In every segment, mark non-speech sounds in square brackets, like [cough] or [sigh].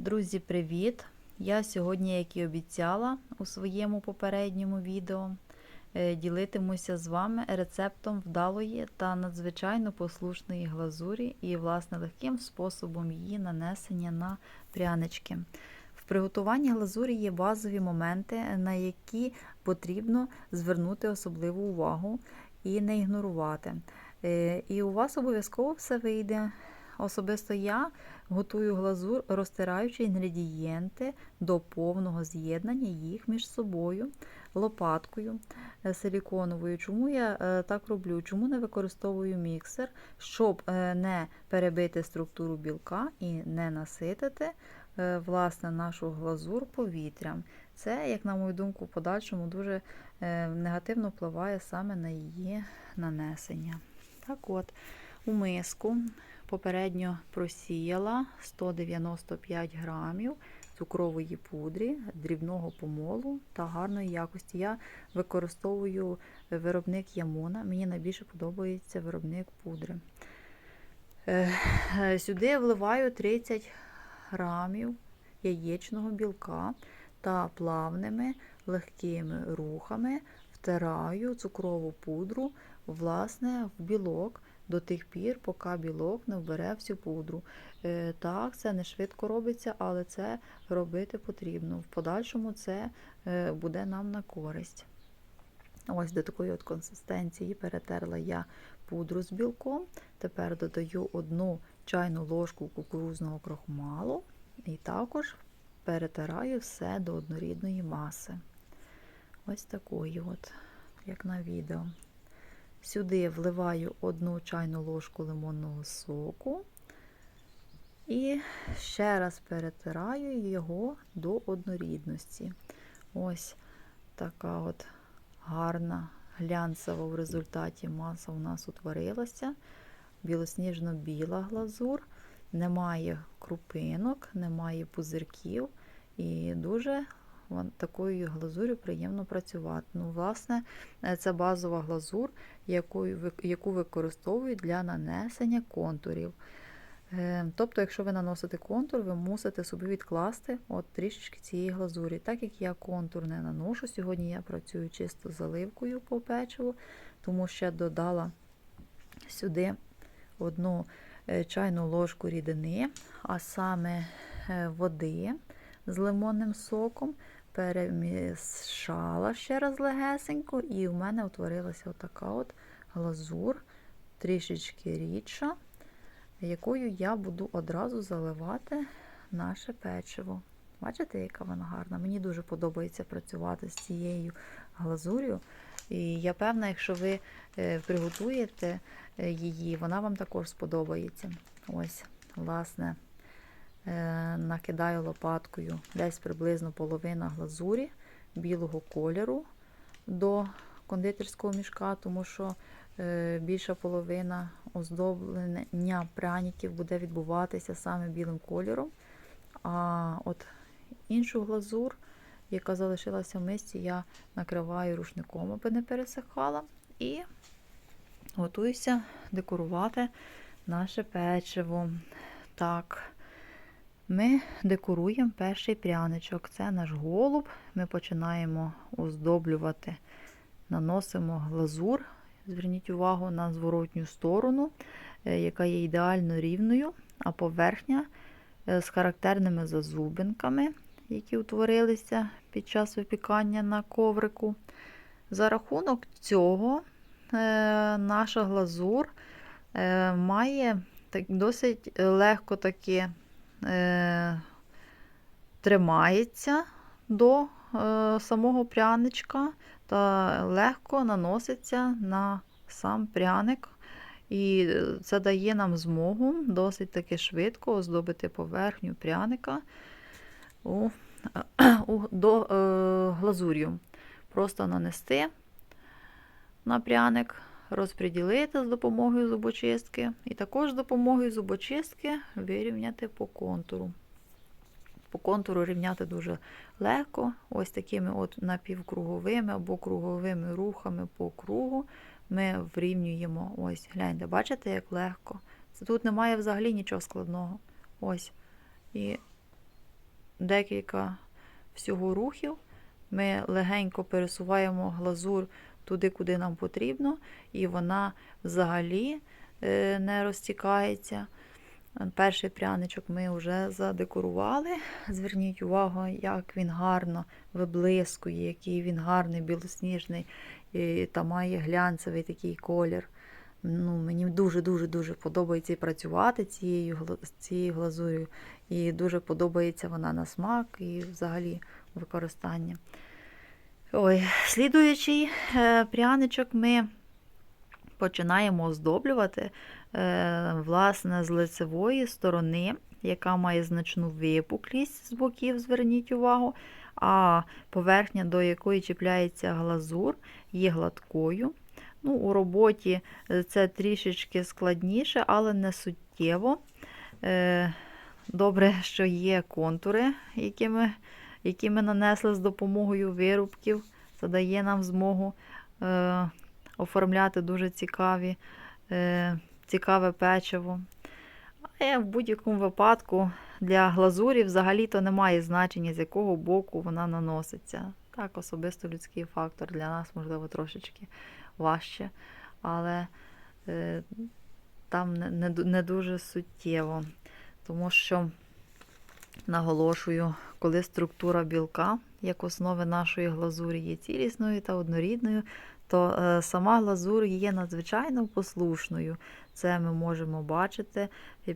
Друзі, привіт! Я сьогодні, як і обіцяла у своєму попередньому відео, е, ділитимуся з вами рецептом вдалої та надзвичайно послушної глазурі і, власне, легким способом її нанесення на прянички. В приготуванні глазурі є базові моменти, на які потрібно звернути особливу увагу і не ігнорувати. Е, І у вас обов'язково все вийде. Особисто я готую глазур, розтираючи інгредієнти до повного з'єднання їх між собою, лопаткою е, силіконовою. Чому я е, так роблю? Чому не використовую міксер, щоб е, не перебити структуру білка і не наситити власне нашу глазур повітрям. Це, як на мою думку, в подальшому дуже негативно впливає саме на її нанесення. Так от, у миску попередньо просіяла 195 грамів цукрової пудрі, дрібного помолу та гарної якості. Я використовую виробник Ямона. Мені найбільше подобається виробник пудри. Е, Сюди вливаю 30 грамів яєчного білка та плавними легкими рухами втираю цукрову пудру власне, в білок до тих пір, поки білок не вбере всю пудру. Е, Так, це не швидко робиться, але це робити потрібно. В подальшому це е, буде нам на користь. Ось до такої от консистенції перетерла я пудру з білком. Тепер додаю одну чайну ложку кукурузного крохмалу і також перетираю все до однорідної маси. Ось такої, от, як на відео. Сюди вливаю одну чайну ложку лимонного соку і ще раз перетираю його до однорідності. Ось така от гарна глянцева в результаті маса у нас утворилася. Білосніжно-біла глазур, немає крупинок, немає пузирків і дуже такою глазурю приємно працювати. Ну, Власне, це базова глазур, яку, використовують для нанесення контурів. Тобто, якщо ви наносите контур, ви мусите собі відкласти от трішечки цієї глазурі. Так як я контур не наношу, сьогодні я працюю чисто заливкою по печиву, тому ще додала сюди одну чайну ложку рідини, а саме води з лимонним соком перемішала ще раз легесенько, і в мене утворилася така от глазур, трішечки рідша, якою я буду одразу заливати наше печиво. Бачите, яка вона гарна? Мені дуже подобається працювати з цією глазур'ю. І я певна, якщо ви приготуєте її, вона вам також сподобається. Ось, власне. Е, накидаю лопаткою десь приблизно половина глазурі білого кольору до кондитерського мішка, тому що е, більша половина оздоблення пряників буде відбуватися саме білим кольором. А от іншу глазур, яка залишилася в мисці, я накриваю рушником, аби не пересихала, і готуюся декорувати наше печиво. Так. Ми декоруємо перший пряничок. Це наш голуб. Ми починаємо оздоблювати, наносимо глазур. Зверніть увагу на зворотню сторону, е, яка є ідеально рівною, а поверхня е, з характерними зазубинками, які утворилися під час випікання на коврику. За рахунок цього е, наша глазур має досить легко таке е, тримається до е, самого пряничка та легко наноситься на сам пряник. І це дає нам змогу досить таки швидко оздобити поверхню пряника у, у, до е, глазур'ю. Просто нанести на пряник розподілити з допомогою зубочистки, і також з допомогою зубочистки вирівняти по контуру. По контуру рівняти дуже легко, ось такими от напівкруговими або круговими рухами по кругу ми врівнюємо. Ось, гляньте, бачите, як легко. Тут немає взагалі нічого складного. Ось. І декілька всього рухів. Ми легенько пересуваємо глазур туди, куди нам потрібно, і вона взагалі е, не розтікається. Перший пряничок ми вже задекорували. [laughs] Зверніть увагу, як він гарно виблискує, який він гарний, білосніжний та має глянцевий такий колір. Ну, Мені дуже-дуже дуже подобається працювати цією, цією глазур'ю. І дуже подобається вона на смак і взагалі використання. Ой, слідуючий е, пряничок ми починаємо оздоблювати е, власне з лицевої сторони, яка має значну випуклість з боків, зверніть увагу, а поверхня, до якої чіпляється глазур, є гладкою. Ну, У роботі е, це трішечки складніше, але не суттєво. Добре, що є контури, які ми, які ми нанесли з допомогою вирубків. Це дає нам змогу е, оформляти дуже цікаві, е, цікаве печиво. А в будь-якому випадку для глазурі взагалі-то немає значення, з якого боку вона наноситься. Так, особисто людський фактор для нас, можливо, трошечки важче, але е, там не, не, не дуже суттєво. Тому що, наголошую, коли структура білка, як основи нашої глазурі, є цілісною та однорідною, то е, сама глазур є надзвичайно послушною. Це ми можемо бачити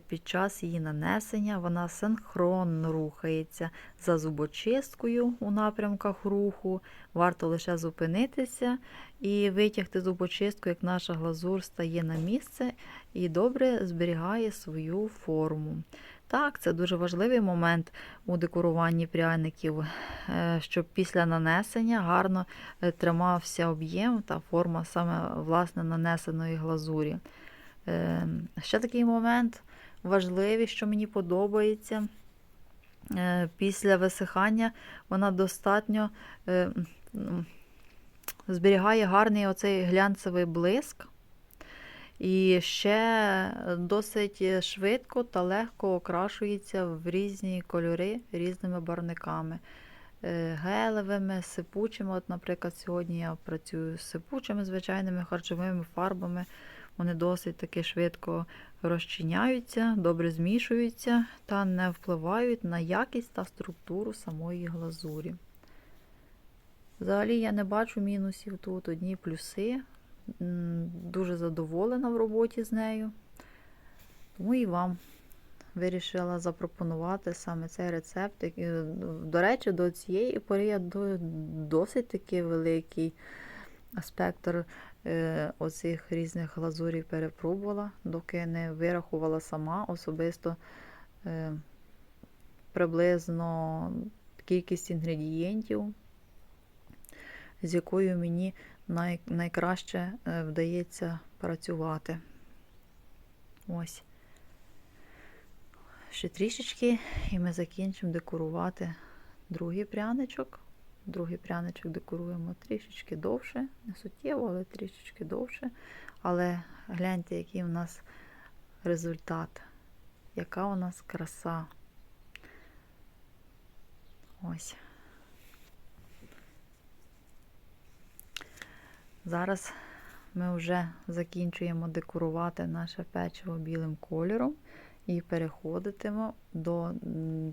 під час її нанесення. Вона синхронно рухається за зубочисткою у напрямках руху. Варто лише зупинитися і витягти зубочистку, як наша глазур стає на місце і добре зберігає свою форму. Так, це дуже важливий момент у декоруванні пряників, е, щоб після нанесення гарно е, тримався об'єм та форма саме власне нанесеної глазурі. Е, Ще такий момент важливий, що мені подобається. Е, Після висихання вона достатньо зберігає гарний оцей глянцевий блиск. І ще досить швидко та легко окрашується в різні кольори різними барвниками. Е, Гелевими, сипучими. От, наприклад, сьогодні я працюю з сипучими звичайними харчовими фарбами. Вони досить таки швидко розчиняються, добре змішуються та не впливають на якість та структуру самої глазурі. Взагалі я не бачу мінусів тут, одні плюси. Дуже задоволена в роботі з нею. Тому і вам вирішила запропонувати саме цей рецепт. е, До речі, до цієї пори я досить таки великий спектр е, оцих різних глазурів перепробувала, доки не вирахувала сама особисто е, приблизно кількість інгредієнтів, з якою мені най, найкраще е, вдається працювати. Ось. Ще трішечки, і ми закінчимо декорувати другий пряничок. Другий пряничок декоруємо трішечки довше, не суттєво, але трішечки довше. Але гляньте, який у нас результат, яка у нас краса. Ось. Зараз ми вже закінчуємо декорувати наше печиво білим кольором і переходитимо до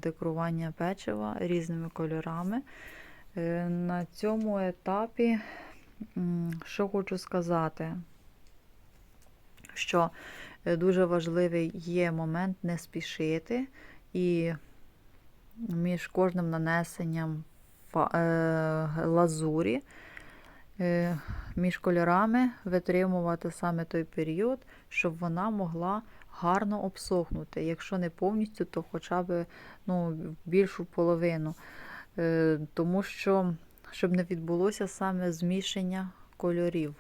декорування печива різними кольорами. Е, На цьому етапі, що хочу сказати, що е, дуже важливий є момент не спішити, і між кожним нанесенням е, лазурі, між кольорами витримувати саме той період, щоб вона могла гарно обсохнути. Якщо не повністю, то хоча б ну, більшу половину. Е, Тому що, щоб не відбулося саме змішання кольорів,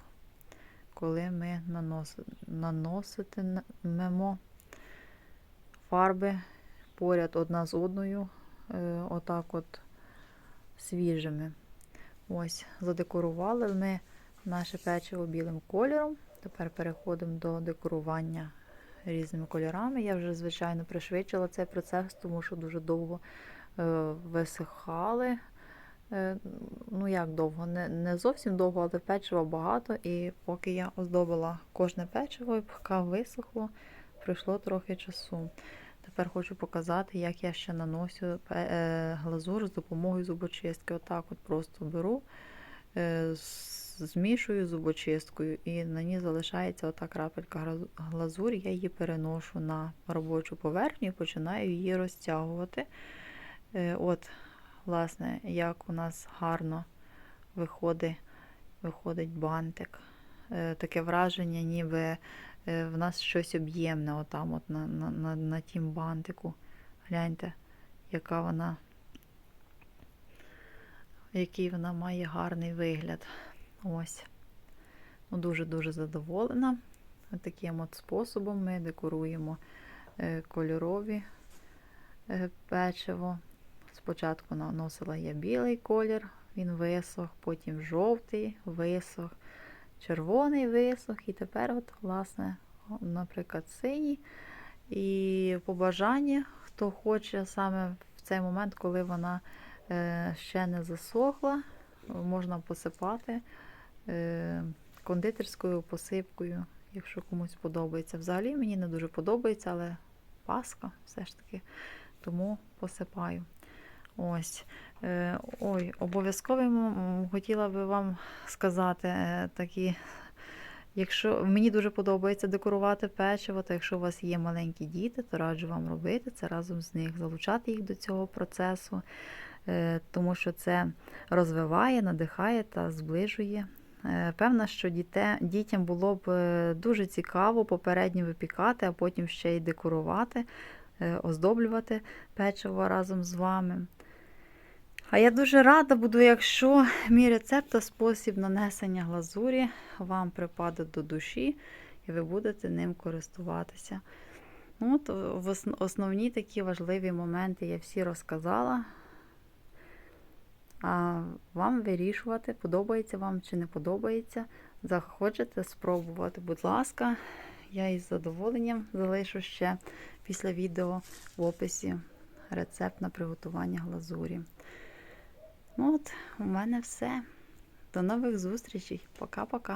коли ми нанос- наноситимемо фарби поряд одна з одною, е, отак от свіжими. Ось, задекорували ми наше печиво білим кольором. Тепер переходимо до декорування різними кольорами. Я вже, звичайно, пришвидшила цей процес, тому що дуже довго е, висихали. Е, Ну, як довго? Не, не зовсім довго, але печива багато. І поки я оздобила кожне печиво, і поки висохло, пройшло трохи часу. Тепер хочу показати, як я ще наносю е, глазур з допомогою зубочистки. Отак от просто беру, е, змішую зубочисткою, і на ній залишається ота крапелька глазурі. Я її переношу на робочу поверхню і починаю її розтягувати. Е, От, власне, як у нас гарно виходить, виходить бантик. Е, Таке враження, ніби е, в нас щось об'ємне отам, от на, на, на, на тім бантику. Гляньте, яка вона, який вона має гарний вигляд. Ось. Ну, дуже-дуже задоволена. Таким от способом ми декоруємо е, кольорові е, печиво. Спочатку наносила я білий колір, він висох, потім жовтий висох, червоний висох, і тепер, от, власне, наприклад, синій. І по бажанні, хто хоче саме в цей момент, коли вона е, ще не засохла, можна посипати е, кондитерською посипкою, якщо комусь подобається. Взагалі мені не дуже подобається, але паска все ж таки, тому посипаю. Ось. Е, ой, обов'язково хотіла би вам сказати е, такі. Якщо мені дуже подобається декорувати печиво, то якщо у вас є маленькі діти, то раджу вам робити це разом з них, залучати їх до цього процесу, е, тому що це розвиває, надихає та зближує. Певна, що діте, дітям було б дуже цікаво попередньо випікати, а потім ще й декорувати, оздоблювати печиво разом з вами. А я дуже рада буду, якщо мій рецепт та спосіб нанесення глазурі вам припаде до душі, і ви будете ним користуватися. Ну, от, основні такі важливі моменти я всі розказала. А вам вирішувати, подобається вам чи не подобається. Захочете спробувати, будь ласка, я із задоволенням залишу ще після відео в описі рецепт на приготування глазурі. Ну от, у мене все. До нових зустрічей. Пока-пока.